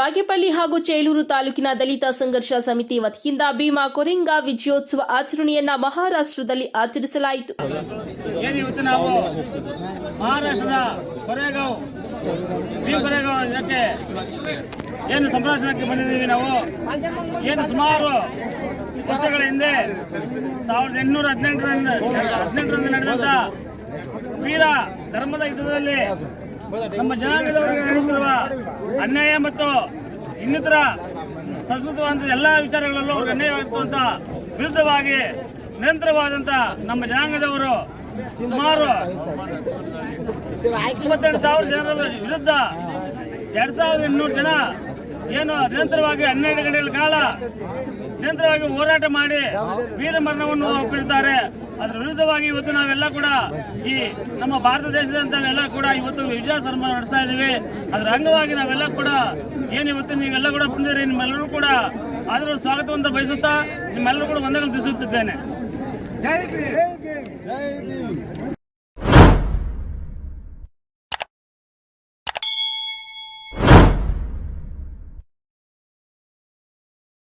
ಬಾಗೇಪಲ್ಲಿ ಹಾಗೂ ಚೇಳೂರು ತಾಲೂಕಿನ ದಲಿತ ಸಂಘರ್ಷ ಸಮಿತಿ ವತಿಯಿಂದ ಭೀಮಾ ಕೊರಿಂಗಾ ವಿಜಯೋತ್ಸವ ಆಚರಣೆಯನ್ನ ಮಹಾರಾಷ್ಟ್ರದಲ್ಲಿ ಆಚರಿಸಲಾಯಿತು. ನಾವು ಮಹಾರಾಷ್ಟ್ರದ ಏನು ಸಂಭಾಷಣೆಗೆ ಬಂದಿದ್ದೀವಿ ನಾವು? ಏನು ಸುಮಾರು ವರ್ಷಗಳ ಹಿಂದೆ, ಸಾವಿರದ ಎಂಟುನೂರ ಹದಿನೆಂಟರಿಂದ ಹದಿನೆಂಟರಿಂದ ನಡೆದಂತ ವೀರ ಧರ್ಮದ ಯುದ್ಧದಲ್ಲಿ ನಮ್ಮ ಜನಾಂಗದವರಿಗೆ ನಡೆಸಿರುವ ಅನ್ಯಾಯ ಮತ್ತು ಇನ್ನಿತರ ಸಂಸ್ಕೃತವಾದಂಥ ಎಲ್ಲ ವಿಚಾರಗಳಲ್ಲೂ ಅವರು ಅನ್ಯಾಯವಾಗುವಂತ ವಿರುದ್ಧವಾಗಿ ನಿರಂತರವಾದಂಥ ನಮ್ಮ ಜನಾಂಗದವರು ಸುಮಾರು ಇಪ್ಪತ್ತೆರಡು ಸಾವಿರ ಜನರ ವಿರುದ್ಧ ಎರಡು ಸಾವಿರದ ಇನ್ನೂರು ಜನ ಏನು, ನಿರಂತರವಾಗಿ ಹನ್ನೆರಡು ಗಂಟೆಗಳ ಕಾಲ ನಿರಂತರವಾಗಿ ಹೋರಾಟ ಮಾಡಿ ವೀರ ಮರಣವನ್ನು ಒಪ್ಪಿರ್ತಾರೆ ಅದರ ವಿರುದ್ಧವಾಗಿ ಇವತ್ತು ನಾವೆಲ್ಲ ಕೂಡ ಈ ನಮ್ಮ ಭಾರತ ದೇಶದಂತ ಕೂಡ ಇವತ್ತು ವಿಜಯ ಸರ್ಮ ನಡೆಸ್ತಾ ಇದ್ದೀವಿ. ಅದರ ಅಂಗವಾಗಿ ನಾವೆಲ್ಲ ಕೂಡ ಏನು ಇವತ್ತು ನೀವೆಲ್ಲ ಕೂಡ ಬಂದಿರಿ, ನಿಮ್ಮೆಲ್ಲರೂ ಕೂಡ ಅದರ ಸ್ವಾಗತವನ್ನು ಬಯಸುತ್ತಾ ನಿಮ್ಮೆಲ್ಲರೂ ಕೂಡ ವಂದನೆಗಳು ತಿಳಿಸುತ್ತಿದ್ದೇನೆ.